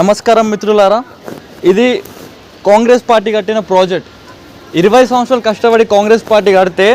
నమస్కారం మిత్రులారా. ఇది కాంగ్రెస్ పార్టీ కట్టిన ప్రాజెక్ట్. ఇరవై సంవత్సరాలు కష్టపడి కాంగ్రెస్ పార్టీ కడితే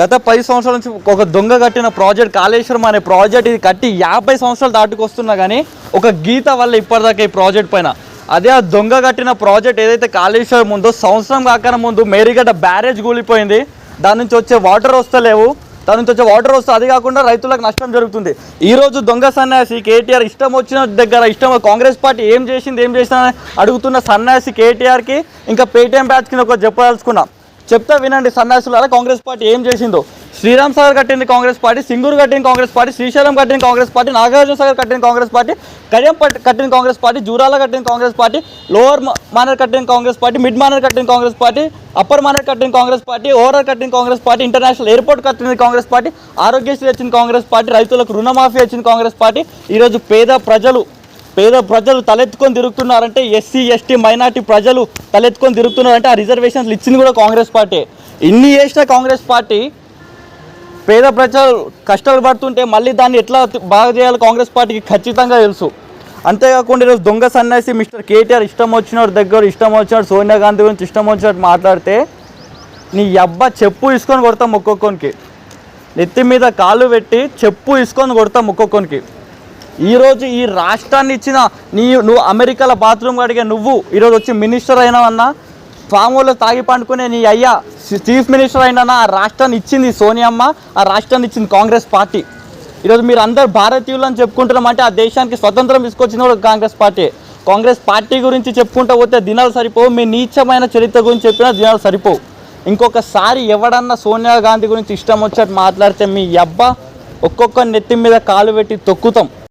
గత పది సంవత్సరాల నుంచి ఒక దొంగ కట్టిన ప్రాజెక్ట్ కాళేశ్వరం అనే ప్రాజెక్ట్ ఇది కట్టి యాభై సంవత్సరాలు దాటుకొస్తున్నా కానీ ఒక గీత వల్ల ఇప్పటిదాకా ఈ ప్రాజెక్ట్ పైన. అదే ఆ దొంగ కట్టిన ప్రాజెక్ట్ ఏదైతే కాళేశ్వరం ఉందో సంవత్సరం కాకన ముందు మేరీగడ్డ బ్యారేజ్ కూలిపోయింది. దాని నుంచి వచ్చే వాటర్ వస్తలేవు. దాని నుంచి వచ్చే వాటర్ వస్తే అది కాకుండా రైతులకు నష్టం జరుగుతుంది. ఈ రోజు దొంగ సన్యాసి కేటీఆర్ ఇష్టం వచ్చిన దగ్గర ఇష్టం కాంగ్రెస్ పార్టీ ఏం చేసింది ఏం చేసిందని అడుగుతున్న సన్యాసి కేటీఆర్కి ఇంకా పేటీఎం బ్యాచ్ కింద ఒక చెప్పదలుచుకున్నాం. చెప్తా వినండి సన్యాసులారా కాంగ్రెస్ పార్టీ ఏం చేసిందో. శ్రీరామ్ సాగర్ కట్టింది కాంగ్రెస్ పార్టీ సింగూరు కట్టిన కాంగ్రెస్ పార్టీ శ్రీశైలం కట్టిన కాంగ్రెస్ పార్టీ నాగార్జున సాగర్ కట్టిన కాంగ్రెస్ పార్టీ కడియం కట్టిన కాంగ్రెస్ పార్టీ జూరాల కట్టిన కాంగ్రెస్ పార్టీ లోవర్ మ- manner Congress party mid manner కట్టిన కాంగ్రెస్ పార్టీ అప్పర్ మానర్ కట్టిన కాంగ్రెస్ పార్టీ ఓవరాల్ కట్టిన కాంగ్రెస్ పార్టీ ఇంటర్నేషనల్ ఎయిర్పోర్ట్ కట్టింది కాంగ్రెస్ పార్టీ ఆరోగ్యశ్రీ వచ్చిన కాంగ్రెస్ పార్టీ రైతులకు రుణమాఫీ వచ్చింది కాంగ్రెస్ పార్టీ ఈరోజు పేద ప్రజలు పేద ప్రజలు తలెత్తుకొని తిరుగుతున్నారంటే ఎస్సీ ఎస్టీ మైనార్టీ ప్రజలు తలెత్తుకొని తిరుగుతున్నారంటే ఆ రిజర్వేషన్స్ ఇచ్చింది కూడా కాంగ్రెస్ పార్టీ ఇన్ని చేసిన కాంగ్రెస్ పార్టీ పేద ప్రజలు కష్టాలు పడుతుంటే మళ్ళీ దాన్ని ఎట్లా బాగా చేయాలో కాంగ్రెస్ పార్టీకి ఖచ్చితంగా తెలుసు. అంతేకాకుండా ఈరోజు దొంగ సన్యాసి మిస్టర్ కేటీఆర్ ఇష్టం వచ్చినోడు దగ్గర ఇష్టం వచ్చినట్టు సోనియా గాంధీ గురించి ఇష్టం వచ్చినట్టు మాట్లాడితే నీ అబ్బా చెప్పు తీసుకొని కొడతాం ఒక్కొక్కనికి నెత్తి మీద కాలు పెట్టి చెప్పు తీసుకొని కొడతాం ఒక్కొక్కనికి ఈరోజు ఈ రాష్ట్రాన్ని ఇచ్చిన నీ నువ్వు అమెరికాల బాత్రూమ్ అడిగే నువ్వు ఈరోజు వచ్చి మినిస్టర్ అయినావన్నా ఫామ్ తాగి పండుకునే నీ అయ్యా చీఫ్ మినిస్టర్ అయినా ఆ రాష్ట్రాన్ని ఇచ్చింది సోనియమ్మ ఆ రాష్ట్రాన్ని ఇచ్చింది కాంగ్రెస్ పార్టీ. ఈరోజు మీరు అందరు భారతీయులు అని చెప్పుకుంటున్నామంటే ఆ దేశానికి స్వతంత్రం తీసుకొచ్చింది కూడా కాంగ్రెస్ పార్టీ. కాంగ్రెస్ పార్టీ గురించి చెప్పుకుంటూ పోతే దినాలు సరిపోవు మీ నీచమైన చరిత్ర గురించి చెప్పినా దినాలు సరిపోవు. ఇంకొకసారి ఎవడన్నా సోనియా గాంధీ గురించి ఇష్టం వచ్చేట్టు మాట్లాడితే మీ అబ్బా ఒక్కొక్క నెత్తి మీద కాలు పెట్టి తొక్కుతాం.